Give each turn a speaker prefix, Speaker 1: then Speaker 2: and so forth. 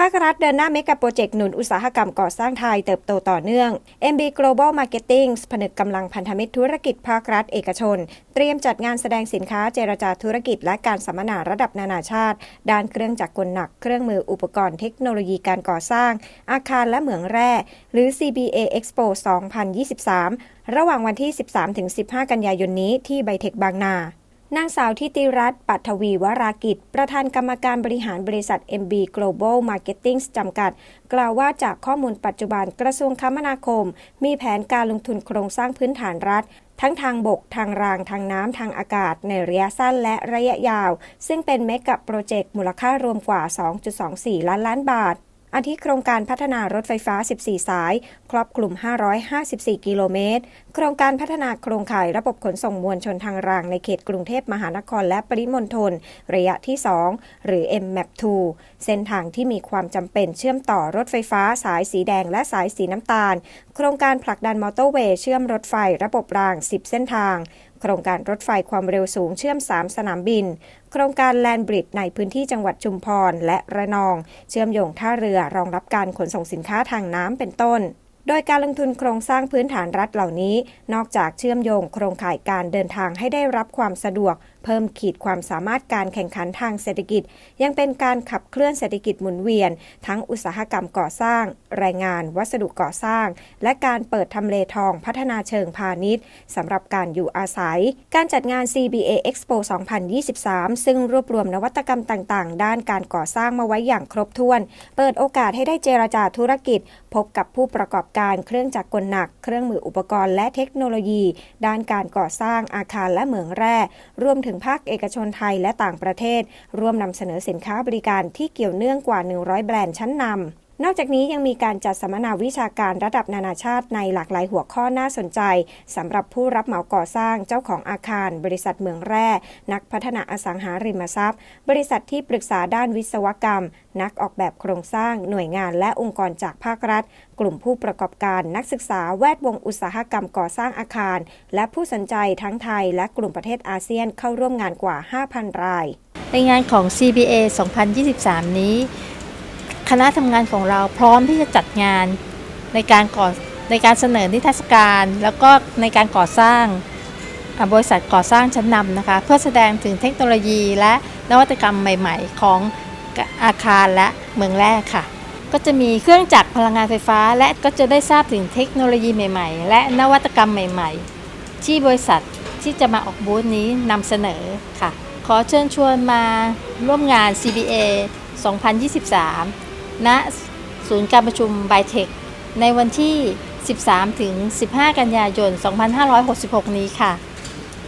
Speaker 1: ภาครัฐเดินหน้าเมกะโปรเจกต์หนุนอุตสาหกรรมก่อสร้างไทยเติบโตต่อเนื่อง MB Global Marketing ผนึกกำลังพันธมิตรธุรกิจภาครัฐเอกชน เตรียมจัดงานแสดงสินค้าเจรจาธุรกิจและการสัมมนาระดับนานาชาติ ด้านเครื่องจักรกลหนัก เครื่องมืออุปกรณ์เทคโนโลยีการก่อสร้าง อาคารและเหมืองแร่ หรือ CBA Expo 2023 ระหว่างวันที่ 13-15 กันยายนนี้ที่ไบเทคบางนา นางสาวทิติรัตน์ปัทวีวรากิจ ประธานกรรมการบริหารบริษัท MB Global Marketing จำกัด กล่าวว่าจากข้อมูลปัจจุบันกระทรวงคมนาคม มีแผนการลงทุนโครงสร้างพื้นฐานรัฐ ทั้งทางบก ทางราง ทางน้ำ ทางอากาศ ในระยะสั้นและระยะยาว ซึ่งเป็นเมกะโปรเจกต์มูลค่ารวมกว่า 2.24 ล้านล้านบาท อาทิโครงการพัฒนารถไฟฟ้า 14 สาย ครอบคลุม 554 กิโลเมตร โครงการพัฒนาโครงข่ายระบบขนส่งมวลชนทางรางในเขตกรุงเทพมหานครและปริมณฑลระยะที่ 2 หรือ MMAP2 เส้นทางที่มีความจำเป็นเชื่อมต่อรถไฟฟ้าสายสีแดงและสายสีน้ำตาล โครงการผลักดันมอเตอร์เวย์เชื่อมรถไฟระบบราง 10 เส้นทางโครงการรถไฟความเร็วสูงเชื่อม 3 สนามบิน โครงการแลนบริดในพื้นที่จังหวัดชุมพรและระนอง เชื่อมโยงท่าเรือรองรับการขนส่งสินค้าทางน้ำเป็นต้นโดยการลงทุนโครงสร้างพื้นฐานรัฐเหล่านี้ นอกจากเชื่อมโยงโครงข่ายการเดินทางให้ได้รับความสะดวก เพิ่มขีดความสามารถการแข่งขันทางเศรษฐกิจ ยังเป็นการขับเคลื่อนเศรษฐกิจหมุนเวียน ทั้งอุตสาหกรรมก่อสร้าง แรงงาน วัสดุก่อสร้าง และการเปิดทำเลทองพัฒนาเชิงพาณิชย์สำหรับการอยู่อาศัย การจัดงาน CBA Expo 2023 ซึ่งรวบรวมนวัตกรรมต่างๆ ด้านการก่อสร้างมาไว้อย่างครบถ้วน เปิดโอกาสให้ได้เจรจาธุรกิจ พบกับผู้ประกอบการเครื่องจักรกลหนัก เครื่องมืออุปกรณ์และเทคโนโลยี ด้านการก่อสร้างอาคารและเหมืองแร่รวมถึงภาคเอกชนไทยและต่างประเทศ ร่วมนำเสนอสินค้าบริการที่เกี่ยวเนื่องกว่า 100 แบรนด์ชั้นนำ นอกจากนี้ยังมีการจัดสัมมนาวิชาการระดับนานาชาติในหลากหลายหัวข้อน่าสนใจสำหรับผู้รับเหมาก่อสร้างเจ้าของอาคาร บริษัทเมืองแร่ นักพัฒนาอสังหาริมทรัพย์ บริษัทที่ปรึกษาด้านวิศวกรรม นักออกแบบโครงสร้าง หน่วยงานและองค์กรจากภาครัฐ กลุ่มผู้ประกอบการนักศึกษาแวดวงอุตสาหกรรมก่อสร้างอาคาร และผู้สนใจทั้งไทย และกลุ่มประเทศอาเซียนเข้าร่วมงานกว่า 5,000 ราย
Speaker 2: ในงานของ CBA 2023 นี้ คณะทำงานของเราพร้อมที่จะจัดงานในการก่อในการเสนอนิทรรศการ แล้วก็ในการก่อสร้างบริษัทก่อสร้างชั้นนำนะคะ เพื่อแสดงถึงเทคโนโลยีและนวัตกรรมใหม่ ๆ ของอาคารและเมืองแร่ค่ะ ก็จะมีเครื่องจักรพลังงานไฟฟ้า และก็จะได้ทราบถึงเทคโนโลยีใหม่ ๆ และนวัตกรรมใหม่ ๆ ที่บริษัทที่จะมาออกบูธนี้นำเสนอค่ะ ขอเชิญชวนมาร่วมงาน CBA 2023 ณศูนย์การประชุมไบเทคในวันที่ 13-15 กันยายน 2566 นี้ค่ะ